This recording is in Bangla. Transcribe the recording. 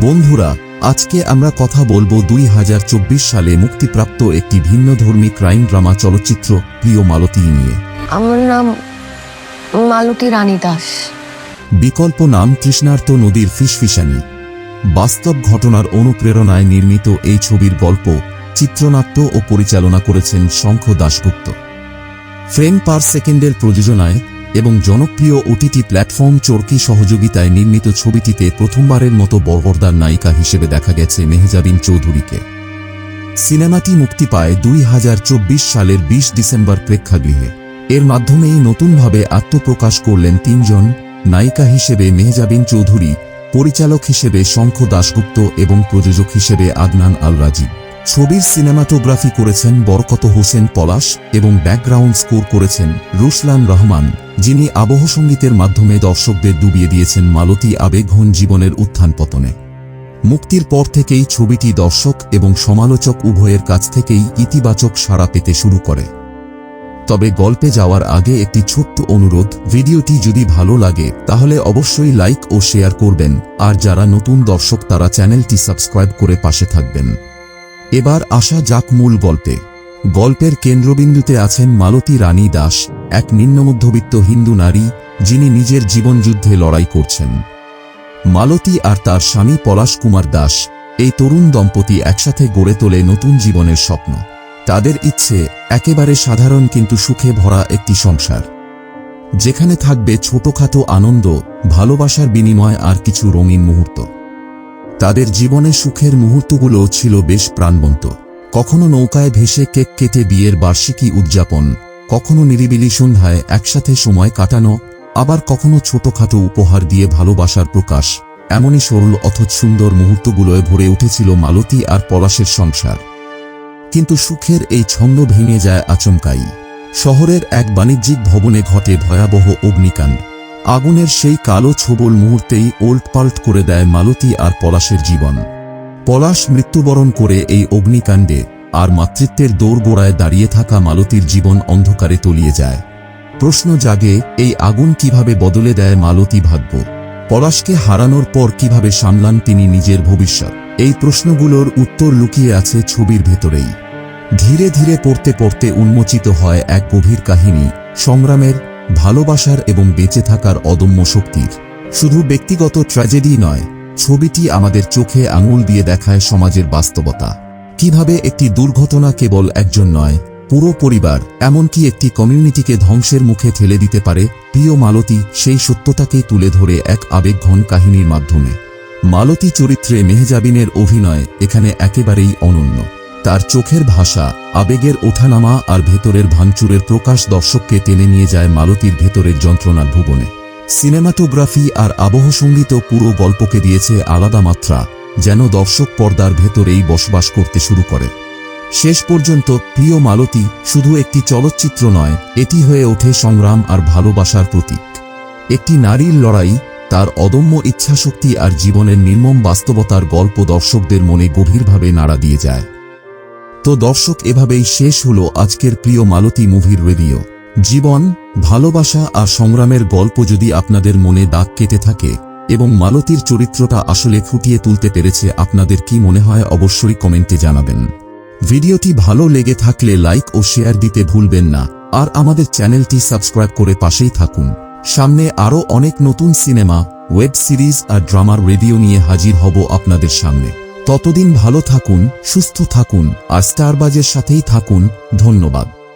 বন্ধুরা আজকে আমরা কথা বলব দুই হাজার চব্বিশ সালে মুক্তিপ্রাপ্ত একটি ভিন্ন ভিন্নধর্মী ক্রাইম ড্রামা চলচ্চিত্র প্রিয় মালতী নিয়ে। আমার নাম মালতী রানী দাস। বিকল্প নাম তৃষ্ণার্ত নদীর ফিসফিসানি। বাস্তব ঘটনার অনুপ্রেরণায় নির্মিত এই ছবির গল্প চিত্রনাট্য ও পরিচালনা করেছেন শঙ্খ দাশগুপ্ত। ফ্রেম পার সেকেন্ডের প্রযোজনায় এবং জনপ্রিয় ওটিটি প্ল্যাটফর্ম চরকি সহযোগিতায় নির্মিত ছবিটিতে প্রথমবারের মতো বর্বরদার নায়িকা হিসেবে দেখা গেছে মেহজাবিন চৌধুরীকে। সিনেমাটি মুক্তি পায় দুই হাজার চব্বিশ সালের ২০ ডিসেম্বর প্রেক্ষাগৃহে। এর মাধ্যমেই নতুনভাবে আত্মপ্রকাশ করলেন তিনজন নায়িকা হিসেবে মেহজাবিন চৌধুরী, পরিচালক হিসেবে শঙ্খ দাশগুপ্ত এবং প্রযোজক হিসেবে আদনান আল রাজীব ছবির সিনেমাটোগ্রাফি করেছেন বরকত হোসেন পলাশ এবং ব্যাকগ্রাউন্ড স্কোর করেছেন রুশলান রহমান, যিনি আবহ সঙ্গীতের মাধ্যমে দর্শকদের ডুবিয়ে দিয়েছেন মালতী আবেগঘন জীবনের উত্থান পতনে। মুক্তির পর থেকেই ছবিটি দর্শক এবং সমালোচক উভয়ের কাছ থেকেই ইতিবাচক সাড়া পেতে শুরু করে। তবে গল্পে যাওয়ার আগে একটি ছোট্ট অনুরোধ, ভিডিওটি যদি ভালো লাগে, তাহলে অবশ্যই লাইক ও শেয়ার করবেন, আর যারা নতুন দর্শক তারা চ্যানেলটি সাবস্ক্রাইব করে পাশে থাকবেন। এবার আসা যাক মূল গল্পে। গল্পের কেন্দ্রবিন্দুতে আছেন মালতী রানী দাস, এক নিম্নমধ্যবিত্ত হিন্দু নারী, যিনি নিজের জীবনযুদ্ধে লড়াই করছেন। মালতী আর তার স্বামী পলাশ কুমার দাস এই তরুণ দম্পতি একসাথে গড়ে তোলে নতুন জীবনের স্বপ্ন। তাদের ইচ্ছে একেবারে সাধারণ কিন্তু সুখে ভরা একটি সংসার। যেখানে থাকবে ছোটখাটো আনন্দ, ভালোবাসার বিনিময় আর কিছু রঙিন মুহূর্ত। তাদের জীবনে সুখের মুহূর্তগুলো ছিল বেশ প্রাণবন্ত। কখনো নৌকায় ভেসে কেক কেটে বিয়ের বার্ষিকী উদযাপন, কখনো নিরিবিলি সন্ধ্যায় একসাথে সময় কাটানো, আবার কখনো ছোটখাটো উপহার দিয়ে ভালোবাসার প্রকাশ। এমনই সরল অথচ সুন্দর মুহূর্তগুলোয় ভরে উঠেছিল মালতী আর পলাশের সংসার। কিন্তু সুখের এই ছন্দ ভেঙে যায় আচমকাই। শহরের এক বাণিজ্যিক ভবনে ঘটে ভয়াবহ অগ্নিকাণ্ড। আগুনের সেই কালো ছবল মুহূর্তেই ওল্টপাল্ট করে দেয় মালতী আর পলাশের জীবন। পলাশ মৃত্যুবরণ করে এই অগ্নিকাণ্ডে আর মাতৃত্বের দৌড়গোড়ায় দাঁড়িয়ে থাকা মালতীর জীবন অন্ধকারে তলিয়ে যায়। প্রশ্ন জাগে, এই আগুন কীভাবে বদলে দেয় মালতী ভাগ্য? পলাশকে হারানোর পর কীভাবে সামলান তিনি নিজের ভবিষ্যৎ? এই প্রশ্নগুলোর উত্তর লুকিয়ে আছে ছবির ভেতরেই। ধীরে ধীরে পড়তে পড়তে উন্মোচিত হয় এক গভীর কাহিনী, সংগ্রামের ভালোবাসার এবং বেঁচে থাকার অদম্য শক্তির শুধু ব্যক্তিগত ট্র্যাজেডি নয়, ছবিটি আমাদের চোখে আঙুল দিয়ে দেখায় সমাজের বাস্তবতা। কীভাবে একটি দুর্ঘটনা কেবল একজন নয়, পুরো পরিবার, এমনকি একটি কমিউনিটিকে ধ্বংসের মুখে ঠেলে দিতে পারে, প্রিয় মালতী, সেই সত্যতাকেই তুলে ধরে এক আবেগঘন কাহিনীর মাধ্যমে। মালতী চরিত্রে মেহজাবিনের অভিনয় এখানে একেবারেই অনন্য। তার চোখের ভাষা, আবেগের ওঠানামা আর ভেতরের ভাঙচুরের প্রকাশ দর্শককে টেনে নিয়ে যায় মালতীর ভেতরের যন্ত্রণার ভুবনে। সিনেমাটোগ্রাফি আর আবহ সংগীত পুরো গল্পকে দিয়েছে আলাদা মাত্রা, যেন দর্শক পর্দার ভেতরেই বসবাস করতে শুরু করে। শেষ পর্যন্ত প্রিয় মালতী শুধু একটি চলচ্চিত্র নয়, এটি হয়ে ওঠে সংগ্রাম আর ভালোবাসার প্রতীক। একটি নারীর লড়াই, তার অদম্য ইচ্ছাশক্তি আর জীবনের নির্মম বাস্তবতার গল্প দর্শকদের মনে গভীরভাবে নাড়া দিয়ে যায়। তো দর্শক, এভাবেই শেষ হলো আজকের প্রিয় মালতী মুভির রেডিও জীবন, ভালোবাসা আর সংগ্রামের গল্প যদি আপনাদের মনে দাগ কেটে থাকে, এবং মালতীর চরিত্রটা আসলে ফুটিয়ে তুলতে পেরেছে আপনাদের কি মনে হয়, অবশ্যই কমেন্টে জানাবেন। ভিডিওটি ভালো লেগে থাকলে লাইক ও শেয়ার দিতে ভুলবেন না, আর আমাদের চ্যানেলটি সাবস্ক্রাইব করে পাশেই থাকুন। সামনে আরও অনেক নতুন সিনেমা, ওয়েব সিরিজ আর ড্রামার রেডিও নিয়ে হাজির হব আপনাদের সামনে। ততদিন ভালো থাকুন সুস্থ থাকুন আর স্টারবাজের সাথেই থাকুন। ধন্যবাদ।